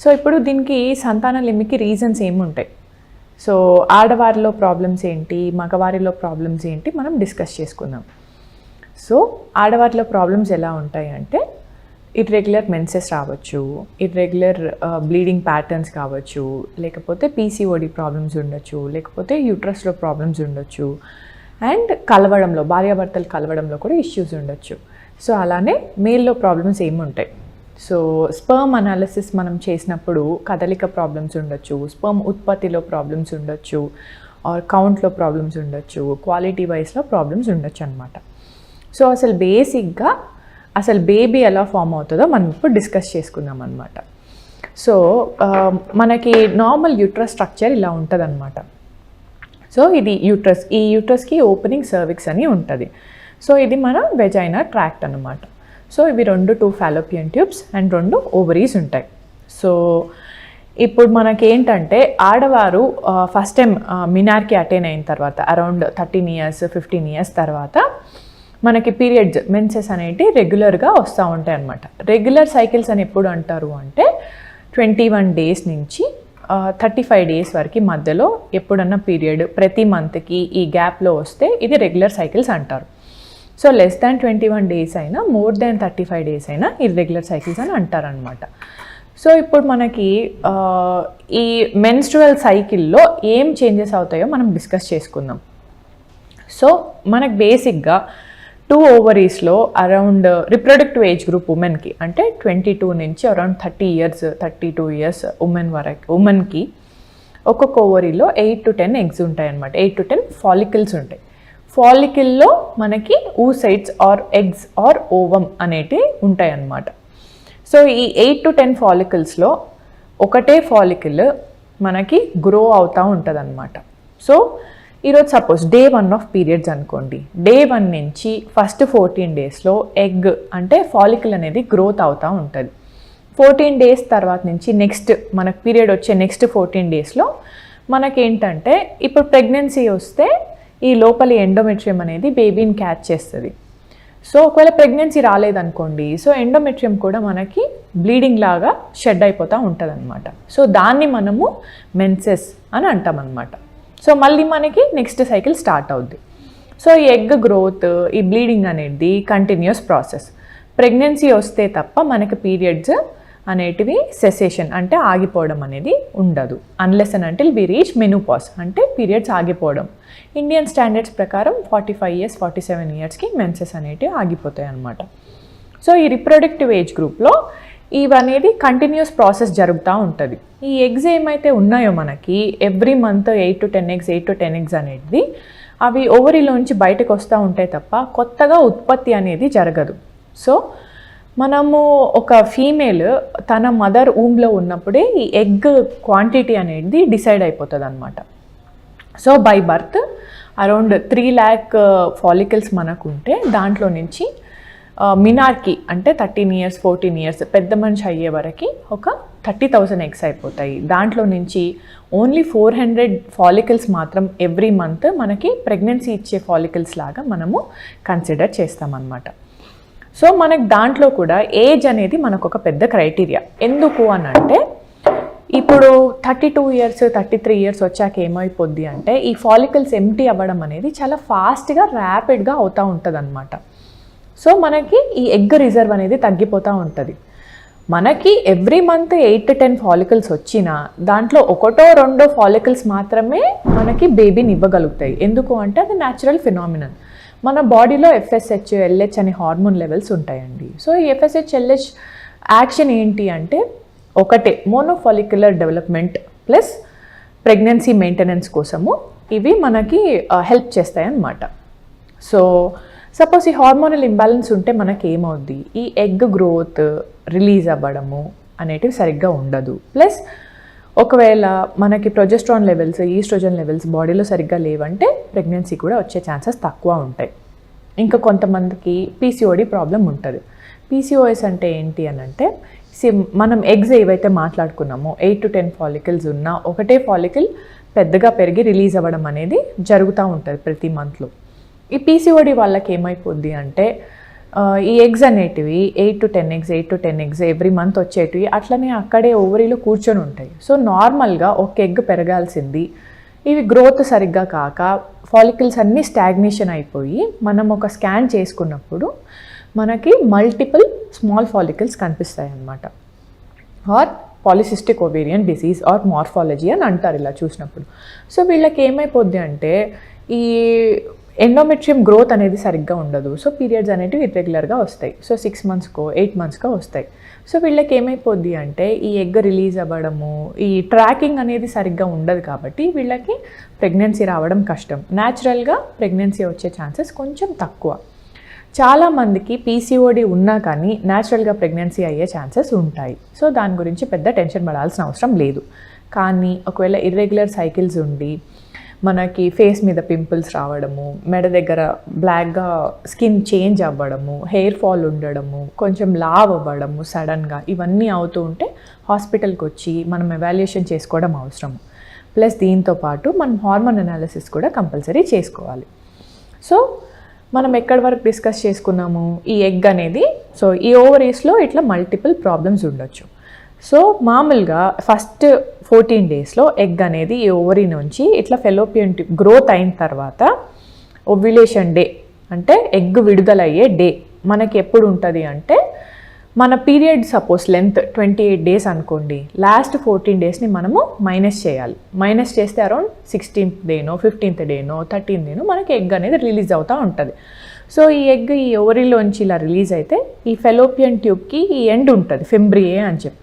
So ఇప్పుడు దీనికి సంతాన లిమికి రీజన్స్ ఏముంటాయి? సో ఆడవారిలో ప్రాబ్లమ్స్ ఏంటి? మగవారిలో ప్రాబ్లమ్స్ ఏంటి? మనం డిస్కస్ చేసుకుందాం. సో ఆడవారిలో ప్రాబ్లమ్స్ ఎలా ఉంటాయి అంటే ఇర్రెగ్యులర్ మెన్సెస్ రావచ్చు ఇర్రెగ్యులర్ బ్లీడింగ్ ప్యాటర్న్స్ కావచ్చు లేకపోతే పీసీఓడి ప్రాబ్లమ్స్ ఉండొచ్చు లేకపోతే యూట్రస్లో ప్రాబ్లమ్స్ ఉండొచ్చు అండ్ కలవడంలో భార్యాభర్తలు కలవడంలో కూడా ఇష్యూస్ ఉండొచ్చు. సో అలానే మేల్లో ప్రాబ్లమ్స్ ఏముంటాయి? సో స్పర్మ్ అనాలిసిస్ మనం చేసినప్పుడు కదలిక ప్రాబ్లమ్స్ ఉండొచ్చు స్పర్మ్ ఉత్పత్తిలో ప్రాబ్లమ్స్ ఉండొచ్చు ఆర్ కౌంట్లో ప్రాబ్లమ్స్ ఉండొచ్చు క్వాలిటీ వైస్లో ప్రాబ్లమ్స్ ఉండొచ్చు అనమాట సో అసలు బేసిక్గా అసలు బేబీ ఎలా ఫామ్ అవుతుందో మనం ఇప్పుడు డిస్కస్ చేసుకుందాం అనమాట సో మనకి నార్మల్ యూట్రస్ స్ట్రక్చర్ ఇలా ఉంటుంది సో ఇది యూట్రస్ ఈ యూట్రస్కి ఓపెనింగ్ సర్విక్స్ అని ఉంటుంది. సో ఇది మన వెజైనా ట్రాక్ట్ అనమాట సో ఇవి రెండు టూ ఫాలోపియన్ ట్యూబ్స్ అండ్ రెండు ఓవరీస్ ఉంటాయి. సో ఇప్పుడు మనకి ఏంటంటే ఆడవారు ఫస్ట్ టైం మినార్కి అటైన్ అయిన తర్వాత around thirteen years fifteen years తర్వాత మనకి పీరియడ్స్ మెన్సెస్ అనేవి రెగ్యులర్గా వస్తూ ఉంటాయి అన్నమాట. రెగ్యులర్ సైకిల్స్ అని ఎప్పుడు అంటారు అంటే ట్వంటీ వన్ డేస్ నుంచి థర్టీ ఫైవ్ డేస్ వరకు మధ్యలో ఎప్పుడన్నా పీరియడ్ ప్రతి మంత్కి ఈ గ్యాప్లో వస్తే ఇది రెగ్యులర్ సైకిల్స్ అంటారు. So less than twenty one days అయినా more than thirty five days అయినా ఇర్రెగ్యులర్ సైకిల్స్ అని అంటారనమాట సో ఇప్పుడు మనకి ఈ మెన్స్ట్రువల్ సైకిల్లో ఏం చేంజెస్ అవుతాయో మనం డిస్కస్ చేసుకుందాం. సో మనకు బేసిక్గా టూ ఓవరీస్లో అరౌండ్ రిప్రొడక్టివ్ ఏజ్ గ్రూప్ ఉమెన్కి అంటే ట్వంటీ టూ నుంచి around thirty years thirty two years women వరకు ఉమెన్కి ఒక్కొక్క ఓవరీలో ఎయిట్ టు టెన్ ఎగ్స్ ఉంటాయి అనమాట ఎయిట్ టు టెన్ ఫాలికల్స్ ఉంటాయి. ఫాలికిల్లో మనకి oocytes or eggs or ovum అనేటివి ఉంటాయి అన్నమాట సో ఈ ఎయిట్ టు టెన్ ఫాలికల్స్లో ఒకటే ఫాలికిల్ మనకి గ్రో అవుతూ ఉంటుంది అనమాట సో ఈరోజు suppose day one of periods అనుకోండి. డే వన్ నుంచి ఫస్ట్ ఫోర్టీన్ డేస్లో ఎగ్ అంటే ఫాలికల్ అనేది గ్రోత్ అవుతూ ఉంటుంది. ఫోర్టీన్ డేస్ తర్వాత నుంచి నెక్స్ట్ మనకు పీరియడ్ వచ్చే నెక్స్ట్ ఫోర్టీన్ డేస్లో మనకేంటంటే ఇప్పుడు ప్రెగ్నెన్సీ వస్తే ఈ లోపలి ఎండోమెట్రియం అనేది బేబీని క్యాచ్ చేస్తుంది. సో ఒకవేళ ప్రెగ్నెన్సీ రాలేదనుకోండి సో ఎండోమెట్రియం కూడా మనకి బ్లీడింగ్ లాగా షెడ్ అయిపోతూ ఉంటుంది అనమాట సో దాన్ని మనము మెన్సెస్ అని అంటామన్నమాట. సో మళ్ళీ మనకి నెక్స్ట్ సైకిల్ స్టార్ట్ అవుద్ది. సో ఈ ఎగ్ గ్రోత్ ఈ బ్లీడింగ్ అనేది కంటిన్యూస్ ప్రాసెస్ ప్రెగ్నెన్సీ వస్తే తప్ప మనకి పీరియడ్స్ అనేటివి సెసేషన్ అంటే ఆగిపోవడం అనేది ఉండదు. Unless and until we reach menopause అంటే పీరియడ్స్ ఆగిపోవడం. ఇండియన్ స్టాండర్డ్స్ ప్రకారం forty five years forty seven ఇయర్స్కి మెన్సెస్ అనేటివి ఆగిపోతాయి అన్నమాట. సో ఈ రిప్రొడక్టివ్ ఏజ్ గ్రూప్లో ఇవనేది కంటిన్యూస్ ప్రాసెస్ జరుగుతూ ఉంటుంది. ఈ ఎగ్స్ ఏమైతే ఉన్నాయో మనకి every month eight to ten eggs eight to ten eggs అనేది అవి ఓవరీలోంచి బయటకు వస్తూ ఉంటాయి తప్ప కొత్తగా ఉత్పత్తి అనేది జరగదు. సో మనము ఒక ఫీమేల్ తన మదర్ ఊమ్లో ఉన్నప్పుడే ఈ ఎగ్ క్వాంటిటీ అనేది డిసైడ్ అయిపోతుంది అనమాట so by birth around three lakh follicles మనకు ఉంటే దాంట్లో నుంచి uh, మినార్కి అంటే థర్టీన్ ఇయర్స్ ఫోర్టీన్ ఇయర్స్ పెద్ద మనిషి అయ్యే వరకు ఒక థర్టీ థౌసండ్ ఎగ్స్ అయిపోతాయి. దాంట్లో నుంచి ఓన్లీ ఫోర్ హండ్రెడ్ ఫాలికల్స్ మాత్రం ఎవ్రీ మంత్ మనకి ప్రెగ్నెన్సీ ఇచ్చే ఫాలికల్స్ లాగా మనము కన్సిడర్ చేస్తామన్నమాట. సో మనకు దాంట్లో కూడా ఏజ్ అనేది మనకు ఒక పెద్ద క్రైటీరియా. ఎందుకు అని అంటే ఇప్పుడు thirty two years thirty three years వచ్చాక ఏమైపోద్ది అంటే ఈ ఫాలికల్స్ ఎంటీ అవ్వడం అనేది చాలా ఫాస్ట్గా ర్యాపిడ్గా అవుతూ ఉంటుంది అనమాట సో మనకి ఈ ఎగ్ రిజర్వ్ అనేది తగ్గిపోతూ ఉంటుంది. మనకి every month eight to ten follicles వచ్చినా దాంట్లో ఒకటో రెండో ఫాలికల్స్ మాత్రమే మనకి బేబీని ఇవ్వగలుగుతాయి. ఎందుకు అంటే అది న్యాచురల్ ఫినామినన్. మన బాడీలో ఎఫ్ఎస్హెచ్ ఎల్హెచ్ అనే హార్మోన్ లెవెల్స్ ఉంటాయండి. సో ఈ ఎఫ్ఎస్హెచ్ ఎల్హెచ్ యాక్షన్ ఏంటి అంటే ఒకటే monofollicular development plus pregnancy maintenance కోసము ఇవి మనకి హెల్ప్ చేస్తాయి అన్నమాట సో సపోజ్ ఈ హార్మోనల్ ఇంబ్యాలెన్స్ ఉంటే మనకి ఏమవుద్ది ఈ ఎగ్ గ్రోత్ రిలీజ్ అవ్వడము అనేటివి సరిగ్గా ఉండదు. ప్లస్ ఒకవేళ మనకి ప్రొజెస్ట్రాన్ లెవెల్స్ ఈస్ట్రోజన్ లెవెల్స్ బాడీలో సరిగ్గా లేవంటే ప్రెగ్నెన్సీ కూడా వచ్చే ఛాన్సెస్ తక్కువ ఉంటాయి. ఇంకా కొంతమందికి పీసీఓడి ప్రాబ్లం ఉంటుంది. పీసీఓఎస్ అంటే ఏంటి అని అంటే మనం ఎగ్స్ ఏవైతే మాట్లాడుకున్నామో ఎయిట్ టు టెన్ ఫాలికల్స్ ఉన్నా ఒకటే ఫాలికల్ పెద్దగా పెరిగి రిలీజ్ అవ్వడం అనేది జరుగుతూ ఉంటుంది ప్రతి మంత్లో ఈ పీసీఓడి వాళ్ళకి ఏమైపోద్ది అంటే ఈ ఎగ్స్ అనేటివి eight to ten eggs eight to ten eggs every month వచ్చేటివి అట్లనే అక్కడే ఓవరీలో కూర్చొని ఉంటాయి. సో నార్మల్గా ఒక ఎగ్ పెరగాల్సింది. ఇవి గ్రోత్ సరిగ్గా కాక ఫాలికల్స్ అన్నీ స్టాగ్నేషన్ అయిపోయి మనం ఒక స్కాన్ చేసుకున్నప్పుడు మనకి మల్టిపుల్ స్మాల్ ఫాలికల్స్ కనిపిస్తాయి అన్నమాట or polycystic ovarian disease or morphology అని అంటారు ఇలా చూసినప్పుడు. సో వీళ్ళకి ఏమైపోద్ది అంటే ఈ ఎండోమెట్రియం గ్రోత్ అనేది సరిగ్గా ఉండదు. సో పీరియడ్స్ అనేటివి ఇర్రెగ్యులర్గా వస్తాయి. సో సిక్స్ మంత్స్కో ఎయిట్ మంత్స్కో వస్తాయి. సో వీళ్ళకి ఏమైపోద్ది అంటే ఈ ఎగ్ రిలీజ్ అవ్వడము ఈ ట్రాకింగ్ అనేది సరిగ్గా ఉండదు కాబట్టి వీళ్ళకి ప్రెగ్నెన్సీ రావడం కష్టం. న్యాచురల్గా ప్రెగ్నెన్సీ వచ్చే ఛాన్సెస్ కొంచెం తక్కువ. చాలామందికి పీసీఓడి ఉన్నా కానీ న్యాచురల్గా ప్రెగ్నెన్సీ అయ్యే ఛాన్సెస్ ఉంటాయి. సో దాని గురించి పెద్ద టెన్షన్ పడాల్సిన అవసరం లేదు. కానీ ఒకవేళ ఇర్రెగ్యులర్ సైకిల్స్ ఉండి మనకి ఫేస్ మీద పింపుల్స్ రావడము మెడ దగ్గర బ్లాక్గా స్కిన్ చేంజ్ అవ్వడము హెయిర్ ఫాల్ ఉండడము కొంచెం లావ్ అవ్వడము సడన్గా ఇవన్నీ అవుతూ ఉంటే హాస్పిటల్కి వచ్చి మనం ఎవాల్యుయేషన్ చేసుకోవడం అవసరం. ప్లస్ దీంతో పాటు మనం హార్మోన్ అనాలిసిస్ కూడా కంపల్సరీ చేసుకోవాలి. సో మనం ఎక్కడి వరకు డిస్కస్ చేసుకున్నాము? ఈ ఎగ్ అనేది సో ఈ ఓవరీస్లో ఇట్లా మల్టిపుల్ ప్రాబ్లమ్స్ ఉండొచ్చు. సో మామూలుగా ఫస్ట్ ఫోర్టీన్ డేస్లో ఎగ్ అనేది ఈ ఓవరీ నుంచి ఇట్లా ఫెలోపియన్ గ్రోత్ అయిన తర్వాత ఒవ్యులేషన్ డే అంటే ఎగ్ విడుదలయ్యే డే మనకి ఎప్పుడు ఉంటుంది అంటే మన period suppose length twenty eight days అనుకోండి లాస్ట్ ఫోర్టీన్ డేస్ని మనము మైనస్ చేయాలి. మైనస్ చేస్తే అరౌండ్ సిక్స్టీన్త్ డేనో ఫిఫ్టీన్త్ డేనో థర్టీన్త్ డేనో మనకి ఎగ్ అనేది రిలీజ్ అవుతూ ఉంటుంది. సో ఈ ఎగ్ ఈ ఓవరీలోంచి ఇలా రిలీజ్ అయితే ఈ ఫెలోపియన్ ట్యూబ్కి ఈ ఎండ్ ఉంటుంది ఫింబ్రియే అని చెప్పి.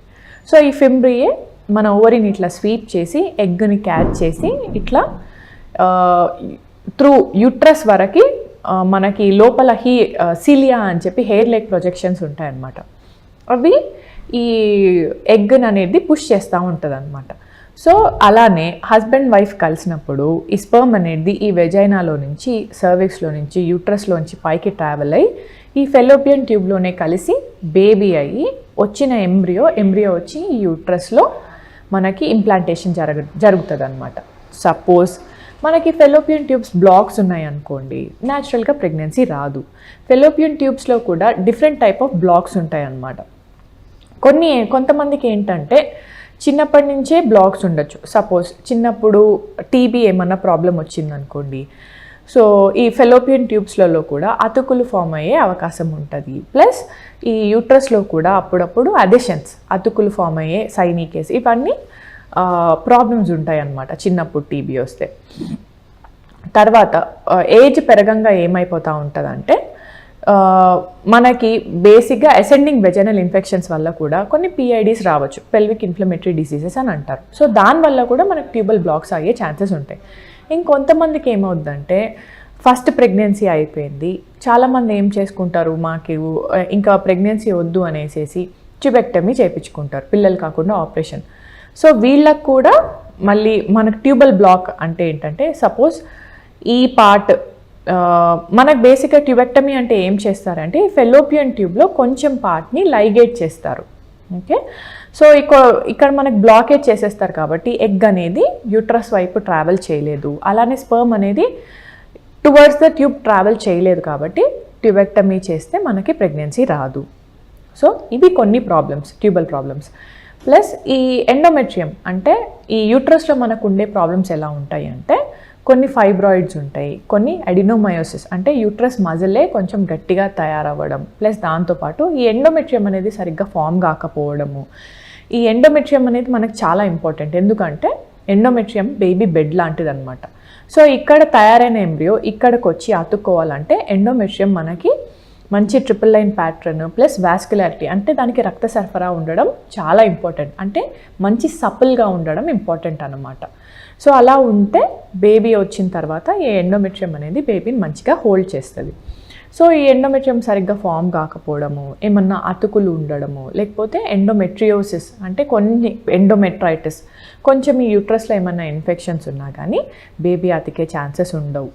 సో ఈ ఫింబ్రియే మన ఓవరిని ఇట్లా స్వీప్ చేసి ఎగ్ని క్యాచ్ చేసి ఇట్లా త్రూ యూట్రస్ వరకు మనకి లోపల హీ సిలియా అని చెప్పి హెయిర్ లెగ్ ప్రొజెక్షన్స్ ఉంటాయన్నమాట. అవి ఈ ఎగ్ అనేది పుష్ చేస్తూ ఉంటుంది అనమాట సో అలానే హస్బెండ్ వైఫ్ కలిసినప్పుడు ఈ స్పర్మ్ అనేది ఈ వెజైనాలో నుంచి సర్విక్స్లో నుంచి యూట్రస్లోంచి పైకి ట్రావెల్ అయ్యి ఈ ఫెలోపియన్ ట్యూబ్లోనే కలిసి బేబీ అయ్యి వచ్చిన ఎంబ్రియో ఎంబ్రియో వచ్చి ఈ యూట్రస్లో మనకి ఇంప్లాంటేషన్ జరగ జరుగుతుంది అనమాట సపోజ్ మనకి ఫెలోపియన్ ట్యూబ్స్ బ్లాక్స్ ఉన్నాయి అనుకోండి న్యాచురల్గా ప్రెగ్నెన్సీ రాదు. ఫెలోపియన్ ట్యూబ్స్లో కూడా డిఫరెంట్ టైప్ ఆఫ్ బ్లాక్స్ ఉంటాయన్నమాట. కొన్ని కొంతమందికి ఏంటంటే చిన్నప్పటి నుంచే బ్లాక్స్ ఉండొచ్చు. సపోజ్ చిన్నప్పుడు టీబీ ఏమన్నా ప్రాబ్లం వచ్చిందనుకోండి సో ఈ ఫెలోపియన్ ట్యూబ్స్లలో కూడా అతుకులు ఫామ్ అయ్యే అవకాశం ఉంటుంది. ప్లస్ ఈ యూట్రస్లో కూడా అప్పుడప్పుడు అడిషన్స్ అతుకులు ఫామ్ అయ్యే సైనికేస్ ఇవన్నీ ప్రాబ్లమ్స్ ఉంటాయి అన్నమాట చిన్నప్పుడు టీబీ వస్తే. తర్వాత ఏజ్ పెరగంగా ఏమైపోతూ ఉంటుందంటే మనకి బేసిక్గా అసెండింగ్ వెజనల్ ఇన్ఫెక్షన్స్ వల్ల కూడా కొన్ని పిఐడీస్ రావచ్చు పెల్విక్ ఇన్ఫ్లమేటరీ డిసీజెస్ అని అంటారు. సో దానివల్ల కూడా మనకి ట్యూబల్ బ్లాక్స్ అయ్యే ఛాన్సెస్ ఉంటాయి. ఇంకొంతమందికి ఏమవుద్దంటే ఫస్ట్ ప్రెగ్నెన్సీ అయిపోయింది. చాలామంది ఏం చేసుకుంటారు మాకు ఇంకా ప్రెగ్నెన్సీ వద్దు అనేసేసి ట్యూబెక్టమీ చేయించుకుంటారు పిల్లలు కాకుండా ఆపరేషన్. సో వీళ్ళకు కూడా మళ్ళీ మనకు ట్యూబల్ బ్లాక్ అంటే ఏంటంటే సపోజ్ ఈ పార్ట్ మనకు బేసిక్గా ట్యూబెక్టమీ అంటే ఏం చేస్తారంటే ఫెలోపియన్ ట్యూబ్లో కొంచెం పార్ట్ని లైగేట్ చేస్తారు. ఓకే? సో ఇక్కడ ఇక్కడ మనకు బ్లాకేజ్ చేసేస్తారు కాబట్టి ఎగ్ అనేది యూట్రస్ వైపు ట్రావెల్ చేయలేదు. అలానే స్పర్మ్ అనేది టువర్డ్స్ ద ట్యూబ్ ట్రావెల్ చేయలేదు కాబట్టి ట్యూబెక్టమీ చేస్తే మనకి ప్రెగ్నెన్సీ రాదు. సో ఇవి కొన్ని ప్రాబ్లమ్స్ ట్యూబల్ ప్రాబ్లమ్స్ ప్లస్ ఈ ఎండోమెట్రియం అంటే ఈ యూట్రస్లో మనకు ఉండే ప్రాబ్లమ్స్ ఎలా ఉంటాయి అంటే కొన్ని ఫైబ్రాయిడ్స్ ఉంటాయి కొన్ని అడినోమయోసిస్ అంటే యూట్రస్ మజిలే కొంచెం గట్టిగా తయారవ్వడం ప్లస్ దాంతోపాటు ఈ ఎండోమెట్రియం అనేది సరిగ్గా ఫామ్ కాకపోవడము. ఈ ఎండోమెట్రియం అనేది మనకు చాలా ఇంపార్టెంట్ ఎందుకంటే ఎండోమెట్రియం బేబీ బెడ్ లాంటిది అనమాట సో ఇక్కడ తయారైన ఎంబ్రియో ఇక్కడికి వచ్చి అతుక్కోవాలంటే ఎండోమెట్రియం మనకి మంచి triple line pattern plus vascularity అంటే దానికి రక్త సరఫరా ఉండడం చాలా ఇంపార్టెంట్ అంటే మంచి సపుల్గా ఉండడం ఇంపార్టెంట్ అన్నమాట. సో అలా ఉంటే బేబీ వచ్చిన తర్వాత ఈ ఎండోమెట్రియం అనేది బేబీని మంచిగా హోల్డ్ చేస్తుంది. సో ఈ ఎండోమెట్రియం సరిగ్గా ఫామ్ కాకపోవడము ఏమన్నా అతుకులు ఉండడము లేకపోతే ఎండోమెట్రియోసిస్ అంటే కొన్ని ఎండోమెట్రైటిస్ కొంచెం ఈ యూట్రస్లో ఏమన్నా ఇన్ఫెక్షన్స్ ఉన్నా కానీ బేబీ అతికే ఛాన్సెస్ ఉండవు.